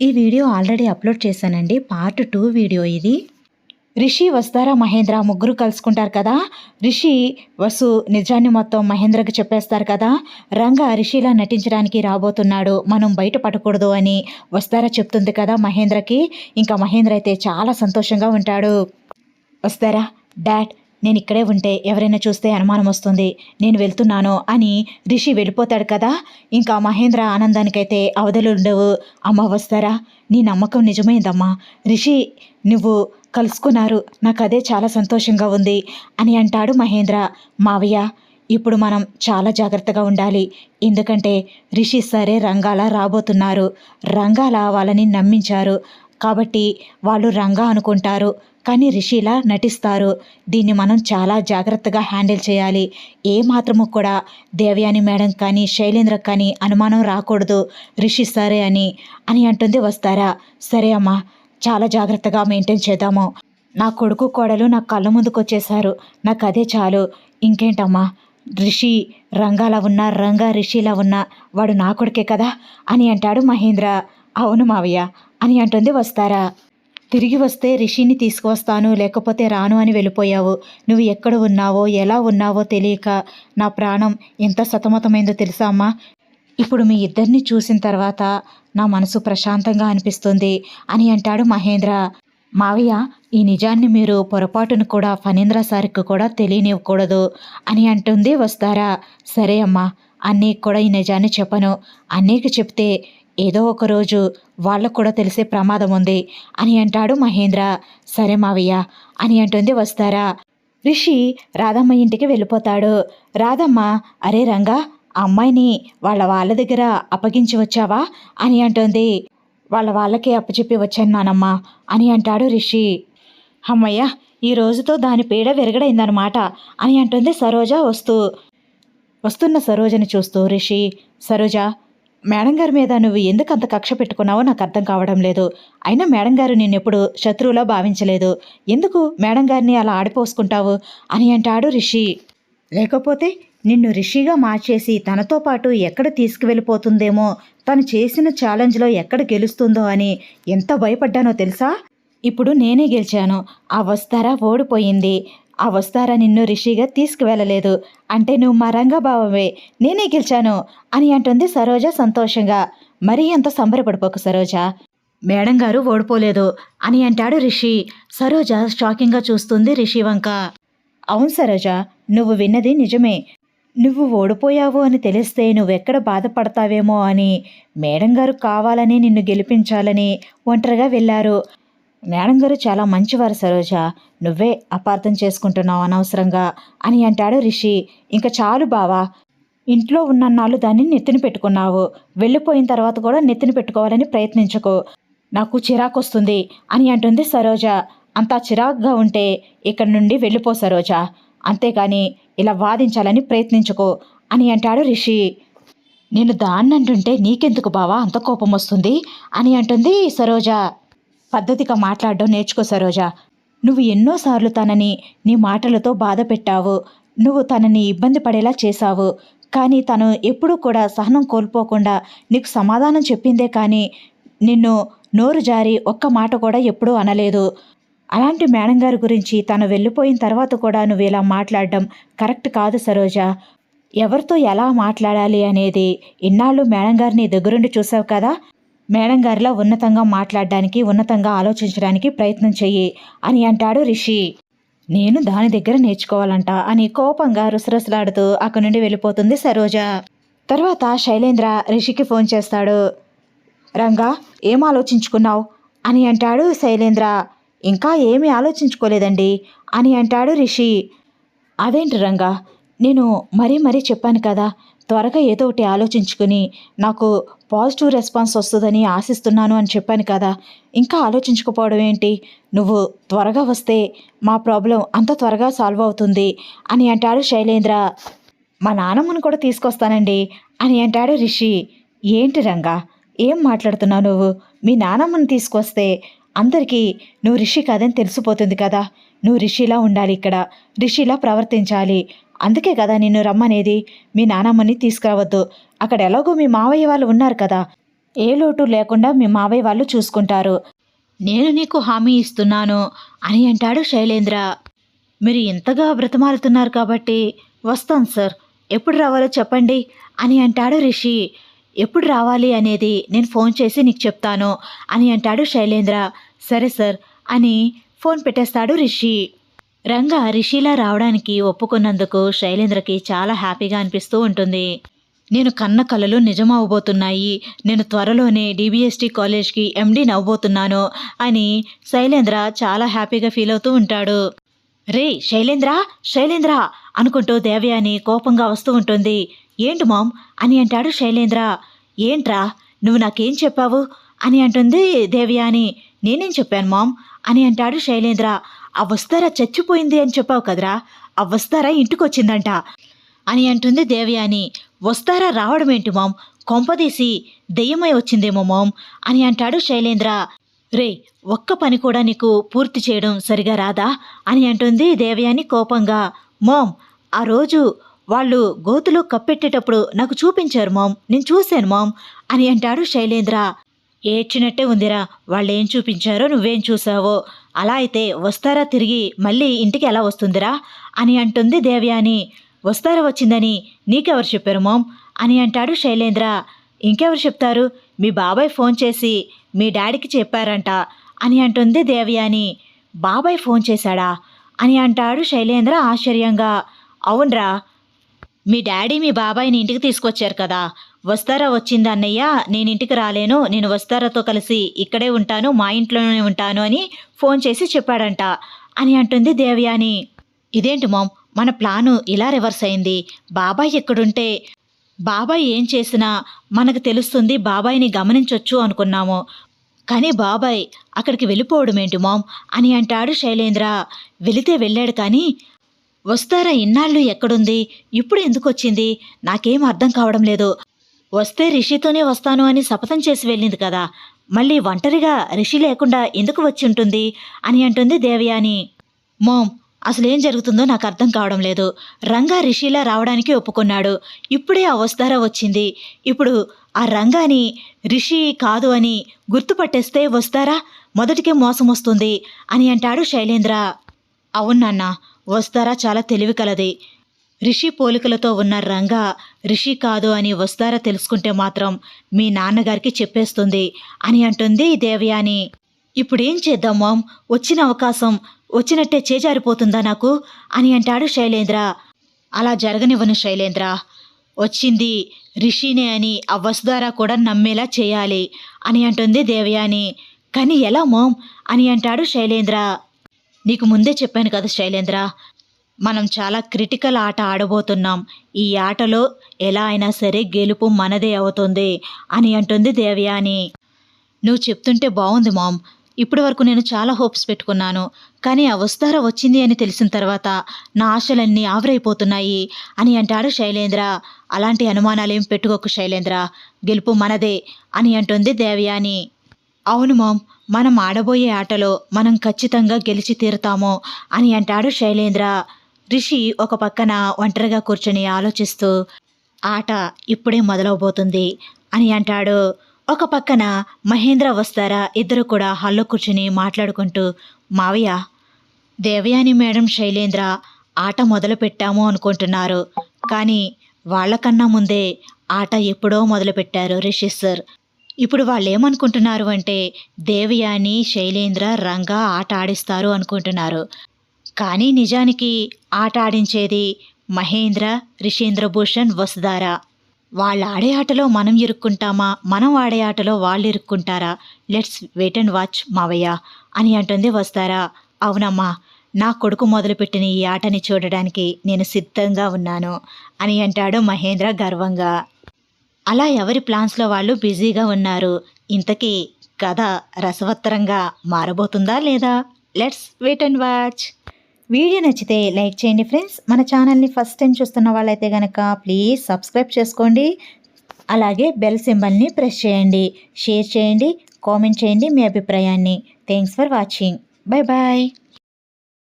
ఈ video already upload చేశానండి. Part two video ఇది. రిషి వస్తారా మహేంద్ర? ముగ్గురు కలుసుకుంటారు కదా. రిషి వసు నిజాన్ని మొత్తం మహేంద్రకి చెప్పేస్తారు కదా. రంగ రిషిలా నటించడానికి రాబోతున్నాడు. మనం బయట పడకూడదు అని వస్తారా చెప్తుంది కదా మహేంద్రకి. ఇంకా మహేంద్ర అయితే చాలా సంతోషంగా ఉంటాడు. వస్తారా? డాడ్ నేను ఇక్కడే ఉంటే ఎవరైనా చూస్తే అనుమానం వస్తుంది. నేను వెళ్తున్నాను అని రిషి వెళ్ళిపోతాడు కదా. ఇంకా మహేంద్ర ఆనందానికైతే అవధులు ఉండవు. అమ్మ వస్తారా? నీ నమ్మకం నిజమైందమ్మా. రిషి నువ్వు కలుసుకున్నారు. నాకు అదే చాలా సంతోషంగా ఉంది అని అంటాడు మహేంద్ర. మావయ్య ఇప్పుడు మనం చాలా జాగ్రత్తగా ఉండాలి. ఎందుకంటే రిషి సరే రంగాల రాబోతున్నారు. రంగాల వాళ్ళని నమ్మించారు. కాబట్టి వాళ్ళు రంగా అనుకుంటారు. కానీ రిషిలా నటిస్తారు. దీన్ని మనం చాలా జాగ్రత్తగా హ్యాండిల్ చేయాలి. ఏ మాత్రము కూడా దేవయాని మేడం కానీ శైలేంద్ర కానీ అనుమానం రాకూడదు. రిషి సరే అని అని అంటుంది వస్తారా? సరే అమ్మా చాలా జాగ్రత్తగా మెయింటైన్ చేద్దాము. నా కొడుకు కోడలు నా కళ్ళ ముందుకు వచ్చేసారు నాకు అదే చాలు. ఇంకేంటమ్మా? రిషి రంగాలా ఉన్నా రంగా రిషిలా ఉన్నా వాడు నా కొడుకే కదా? అని అంటాడు మహేంద్ర. అవును మావయ్య అని అంటుంది వస్తారా? తిరిగి వస్తే రిషిని తీసుకువస్తాను లేకపోతే రాను అని వెళ్ళిపోయావు. నువ్వు ఎక్కడ ఉన్నావో ఎలా ఉన్నావో తెలియక నా ప్రాణం ఎంత సతమతమైందో తెలుసా అమ్మా? ఇప్పుడు మీ ఇద్దరిని చూసిన తర్వాత నా మనసు ప్రశాంతంగా అనిపిస్తుంది అని అంటాడు మహేంద్ర. మావయ్య ఈ నిజాన్ని మీరు పొరపాటును కూడా ఫణీంద్ర సార్కి కూడా తెలియనివ్వకూడదు అని అంటుంది వస్తారా? సరే అమ్మా అన్నీకి కూడా ఈ నిజాన్ని చెప్పను. అన్నీకి చెప్తే ఏదో ఒక రోజు వాళ్ళకు కూడా తెలిసే ప్రమాదం ఉంది అని అంటాడు మహేంద్ర. సరే మావయ్య అని అంటుంది వస్తారా. రిషి రాధమ్మ ఇంటికి వెళ్ళిపోతాడు. రాధమ్మ అరే రంగా ఆ అమ్మాయిని వాళ్ళ వాళ్ళ దగ్గర అప్పగించి వచ్చావా? అని అంటుంది. వాళ్ళ వాళ్ళకే అప్పచెప్పి వచ్చాను నానమ్మ అని అంటాడు రిషి. అమ్మయ్య ఈ రోజుతో దాని పీడ విరగడైందనమాట అని అంటుంది సరోజ వస్తూ. వస్తున్న సరోజని చూస్తూ రిషి సరోజ మేడం గారి మీద నువ్వు ఎందుకు అంత కక్ష పెట్టుకున్నావో నాకు అర్థం కావడం లేదు. అయినా మేడం గారు నిన్నెప్పుడు శత్రువులా భావించలేదు. ఎందుకు మేడం గారిని అలా ఆడిపోసుకుంటావు? అని అంటాడు రిషి. లేకపోతే నిన్ను రిషిగా మార్చేసి తనతో పాటు ఎక్కడ తీసుకువెళ్ళిపోతుందేమో తను చేసిన ఛాలెంజ్లో ఎక్కడ గెలుస్తుందో అని ఎంత భయపడ్డానో తెలుసా? ఇప్పుడు నేనే గెలిచాను. ఆ వస్తారా ఓడిపోయింది. ఆ వస్తారా నిన్ను రిషిగా తీసుకువెళ్ళలేదు. అంటే నువ్వు మా రంగభావమే నేనే గెలిచాను అని అంటుంది సరోజ సంతోషంగా. మరీ అంత సంబరపడిపోకు సరోజ. మేడం గారు ఓడిపోలేదు అని అంటాడు రిషి. సరోజ షాకింగ్గా చూస్తుంది రిషి వంక. అవును సరోజ నువ్వు విన్నది నిజమే. నువ్వు ఓడిపోయావు అని తెలిస్తే నువ్వెక్కడ బాధపడతావేమో అని మేడం గారు కావాలని నిన్ను గెలిపించాలని ఒంటరిగా వెళ్ళారు. మేడం గారు చాలా మంచివారు సరోజ. నువ్వే అపార్థం చేసుకుంటున్నావు అనవసరంగా అని అంటాడు రిషి. ఇంకా చాలు బావా. ఇంట్లో ఉన్నన్నాళ్ళు దాన్ని నెత్తిన పెట్టుకున్నావు. వెళ్ళిపోయిన తర్వాత కూడా నెత్తిన పెట్టుకోవాలని ప్రయత్నించకు. నాకు చిరాకొస్తుంది అని అంటుంది సరోజ. అంతా చిరాకుగా ఉంటే ఇక్కడి నుండి వెళ్ళిపో సరోజ. అంతేకాని ఇలా వాదించాలని ప్రయత్నించుకో అని అంటాడు రిషి. నేను దాన్నంటుంటే నీకెందుకు బావా అంత కోపం వస్తుంది అని అంటుంది సరోజ. పద్ధతిగా మాట్లాడడం నేర్చుకో సరోజా. నువ్వు ఎన్నోసార్లు తనని నీ మాటలతో బాధ పెట్టావు. నువ్వు తనని ఇబ్బంది పడేలా చేశావు. కానీ తను ఎప్పుడూ కూడా సహనం కోల్పోకుండా నీకు సమాధానం చెప్పిందే కానీ నిన్ను నోరు జారి ఒక్క మాట కూడా ఎప్పుడూ అనలేదు. అలాంటి మేడం గారి గురించి తను వెళ్ళిపోయిన తర్వాత కూడా నువ్వు ఇలా మాట్లాడడం కరెక్ట్ కాదు సరోజా. ఎవరితో ఎలా మాట్లాడాలి అనేది ఇన్నాళ్ళు మేడం గారిని దగ్గరుండి చూసావు కదా? మేడం గారిలా ఉన్నతంగా మాట్లాడడానికి ఉన్నతంగా ఆలోచించడానికి ప్రయత్నం చెయ్యి అని అంటాడు రిషి. నేను దాని దగ్గర నేర్చుకోవాలంట అని కోపంగా రుసరుసలాడుతూ అక్కడి నుండి వెళ్ళిపోతుంది సరోజ. తర్వాత శైలేంద్ర రిషికి ఫోన్ చేస్తాడు. రంగా ఏం ఆలోచించుకున్నావు? అని అంటాడు శైలేంద్ర. ఇంకా ఏమీ ఆలోచించుకోలేదండి అని అంటాడు రిషి. అదేంటి రంగా నేను మరీ మరీ చెప్పాను కదా త్వరగా ఏదో ఒకటి ఆలోచించుకుని నాకు పాజిటివ్ రెస్పాన్స్ వస్తుందని ఆశిస్తున్నాను అని చెప్పాను కదా. ఇంకా ఆలోచించకపోవడం ఏంటి? నువ్వు త్వరగా వస్తే మా ప్రాబ్లం అంత త్వరగా సాల్వ్ అవుతుంది అని అంటాడు శైలేంద్ర. మా నానమ్మను కూడా తీసుకొస్తానండి అని అంటాడు రిషి. ఏంటి రంగా? ఏం మాట్లాడుతున్నావు నువ్వు? మీ నానమ్మను తీసుకొస్తే అందరికీ నువ్వు రిషి కాదని తెలిసిపోతుంది కదా. నువ్వు రిషిలా ఉండాలి ఇక్కడ. రిషిలా ప్రవర్తించాలి. అందుకే కదా నిన్ను రమ్మనేది. మీ నానమ్మని తీసుకురావద్దు. అక్కడ ఎలాగో మీ మావయ్య వాళ్ళు ఉన్నారు కదా. ఏ లోటు లేకుండా మీ మావయ్య వాళ్ళు చూసుకుంటారు. నేను నీకు హామీ ఇస్తున్నాను అని అంటాడు శైలేంద్ర. మీరు ఇంతగా బ్రతమాలుతున్నారు కాబట్టి వస్తాం సార్. ఎప్పుడు రావాలో చెప్పండి అని అంటాడు రిషి. ఎప్పుడు రావాలి అనేది నేను ఫోన్ చేసి నీకు చెప్తాను అని అంటాడు శైలేంద్ర. సరే సార్ అని ఫోన్ పెట్టేస్తాడు రిషి. రంగా రిషిలా రావడానికి ఒప్పుకున్నందుకు శైలేంద్రకి చాలా హ్యాపీగా అనిపిస్తూ ఉంటుంది. నేను కన్న కలలు నిజమవబోతున్నాయి నేను త్వరలోనే డీబీఎస్టీ కాలేజ్కి ఎండీని అవ్వబోతున్నాను అని శైలేంద్ర చాలా హ్యాపీగా ఫీల్ అవుతూ ఉంటాడు. రే శైలేంద్ర శైలేంద్ర అనుకుంటూ దేవయాని కోపంగా వస్తూ ఉంటుంది. ఏంటి మామ్? అని అంటాడు శైలేంద్ర. ఏంట్రా నువ్వు నాకేం చెప్పావు? అని అంటుంది దేవయాని. నేనేం చెప్పాను మామ్? అని అంటాడు శైలేంద్ర. ఆ వస్తారా చచ్చిపోయింది అని చెప్పావు కదరా? ఆ వస్తారా ఇంటికొచ్చిందంట. అని అంటుంది దేవయాని. వస్తారా రావడం ఏంటి మామ్? కొంపదీసి దెయ్యమై వచ్చిందేమో మామ్? అని అంటాడు శైలేంద్ర. రే ఒక్క పని కూడా నీకు పూర్తి చేయడం సరిగా రాదా? అని అంటుంది దేవయాని కోపంగా. మామ్ ఆ రోజు వాళ్ళు గోతులో కప్పెట్టేటప్పుడు నాకు చూపించారు మామ్. నేను చూశాను మామ్ అని అంటాడు శైలేంద్ర. ఏడ్చినట్టే ఉందిరా. వాళ్ళేం చూపించారో నువ్వేం చూసావో. అలా అయితే వస్తారా తిరిగి మళ్ళీ ఇంటికి ఎలా వస్తుందిరా? అని అంటుంది దేవయాని. వస్తారా వచ్చిందని నీకెవరు చెప్పారు మామ్? అని అంటాడు శైలేంద్ర. ఇంకెవరు చెప్తారు? మీ బాబాయ్ ఫోన్ చేసి మీ డాడీకి చెప్పారంట అని అంటుంది దేవయాని. బాబాయ్ ఫోన్ చేశాడా? అని అంటాడు శైలేంద్ర ఆశ్చర్యంగా. అవునరా. మీ డాడీ మీ బాబాయ్ని ఇంటికి తీసుకొచ్చారు కదా. వస్తారా వచ్చింది అన్నయ్య? నేను ఇంటికి రాలేను. నేను వస్తారాతో కలిసి ఇక్కడే ఉంటాను మా ఇంట్లోనే ఉంటాను అని ఫోన్ చేసి చెప్పాడంట. అని అంటుంది దేవయాని. ఇదేంటి మామ్? మన ప్లాను ఇలా రివర్స్ అయింది. బాబాయ్ ఎక్కడుంటే? బాబాయ్ ఏం చేసినా మనకు తెలుస్తుంది బాబాయ్ని గమనించొచ్చు అనుకున్నాము. కానీ బాబాయ్ అక్కడికి వెళ్ళిపోవడం ఏంటి మామ్? అని అంటాడు శైలేంద్ర. వెళితే వెళ్ళాడు కానీ వస్తారా ఇన్నాళ్ళు ఎక్కడుంది? ఇప్పుడు ఎందుకు వచ్చింది? నాకేం అర్థం కావడం లేదు. వస్తే రిషితోనే వస్తాను అని శపథం చేసి వెళ్ళింది కదా. మళ్ళీ ఒంటరిగా రిషి లేకుండా ఎందుకు వచ్చి ఉంటుంది? అని అంటుంది దేవయాని. మోమ్ అసలు ఏం జరుగుతుందో నాకు అర్థం కావడం లేదు. రంగా రిషిలా రావడానికి ఒప్పుకున్నాడు. ఇప్పుడే ఆ వస్తారా వచ్చింది. ఇప్పుడు ఆ రంగాని రిషి కాదు అని గుర్తుపట్టేస్తే వస్తారా? మొదటికే మోసం వస్తుంది అని అంటాడు శైలేంద్ర. అవును నాన్న వస్తారా చాలా తెలివి కలది. రిషి పోలికలతో ఉన్న రంగా రిషి కాదు అని వస్తారా తెలుసుకుంటే మాత్రం మీ నాన్నగారికి చెప్పేస్తుంది అని అంటుంది దేవయాని. ఇప్పుడేం చేద్దాం మామ్? వచ్చిన అవకాశం వచ్చినట్టే చేజారిపోతుందా నాకు? అని అంటాడు శైలేంద్ర. అలా జరగనివ్వను శైలేంద్ర. వచ్చింది రిషినే అని ఆ వసుధార కూడా నమ్మేలా చేయాలి అని అంటుంది దేవయాని. కానీ ఎలా మోమ్? అని అంటాడు శైలేంద్ర. నీకు ముందే చెప్పాను కదా శైలేంద్ర మనం చాలా క్రిటికల్ ఆట ఆడబోతున్నాం. ఈ ఆటలో ఎలా అయినా సరే గెలుపు మనదే అవుతుంది అని అంటుంది దేవయాని. నువ్వు చెప్తుంటే బాగుంది మామ్. ఇప్పటి వరకు నేను చాలా హోప్స్ పెట్టుకున్నాను. కానీ ఆ వస్తార వచ్చింది అని తెలిసిన తర్వాత నా ఆశలన్నీ ఆవిరైపోతున్నాయి అని అంటాడు శైలేంద్ర. అలాంటి అనుమానాలేం పెట్టుకోకు శైలేంద్ర. గెలుపు మనదే అని అంటుంది దేవయాని. అవును మామ్ మనం ఆడబోయే ఆటలో మనం ఖచ్చితంగా గెలిచి తీరుతాము అని అంటాడు శైలేంద్ర. రిషి ఒక పక్కన ఒంటరిగా కూర్చొని ఆలోచిస్తూ ఆట ఇప్పుడే మొదలవబోతుంది అని అంటాడు. ఒక పక్కన మహేంద్ర వస్తారా ఇద్దరు కూడా హాల్లో కూర్చుని మాట్లాడుకుంటూ మావయ్య దేవయాని మేడం శైలేంద్ర ఆట మొదలు పెట్టాము అనుకుంటున్నారు. కానీ వాళ్ళకన్నా ముందే ఆట ఎప్పుడో మొదలుపెట్టారు రిషి సార్. ఇప్పుడు వాళ్ళు ఏమనుకుంటున్నారు అంటే దేవయాని శైలేంద్ర రంగా ఆట ఆడిస్తారు అనుకుంటున్నారు. కానీ నిజానికి ఆట ఆడించేది మహేంద్ర రిషేంద్రభూషణ్ వసుధారా. వాళ్ళ ఆడే ఆటలో మనం ఇరుక్కుంటామా? మనం ఆడే ఆటలో వాళ్ళు ఇరుక్కుంటారా? లెట్స్ వెయిట్ అండ్ వాచ్ మావయ్య అని అంటుంది వస్తారా అవునమ్మా నా కొడుకు మొదలుపెట్టిన ఈ ఆటని చూడడానికి నేను సిద్ధంగా ఉన్నాను అని అంటాడు మహేంద్ర గర్వంగా. అలా ఎవరి ప్లాన్స్లో వాళ్ళు బిజీగా ఉన్నారు? ఇంతకీ కథ రసవత్తరంగా మారబోతుందా లేదా? Let's wait and watch. Video నచ్చితే లైక్ చేయండి ఫ్రెండ్స్. మన ఛానల్ని ఫస్ట్ టైం చూస్తున్న వాళ్ళైతే కనుక ప్లీజ్ సబ్స్క్రైబ్ చేసుకోండి. అలాగే బెల్ సింబల్ని ప్రెస్ చేయండి. షేర్ చేయండి కామెంట్ చేయండి మీ అభిప్రాయాన్ని. Thanks for watching. Bye bye.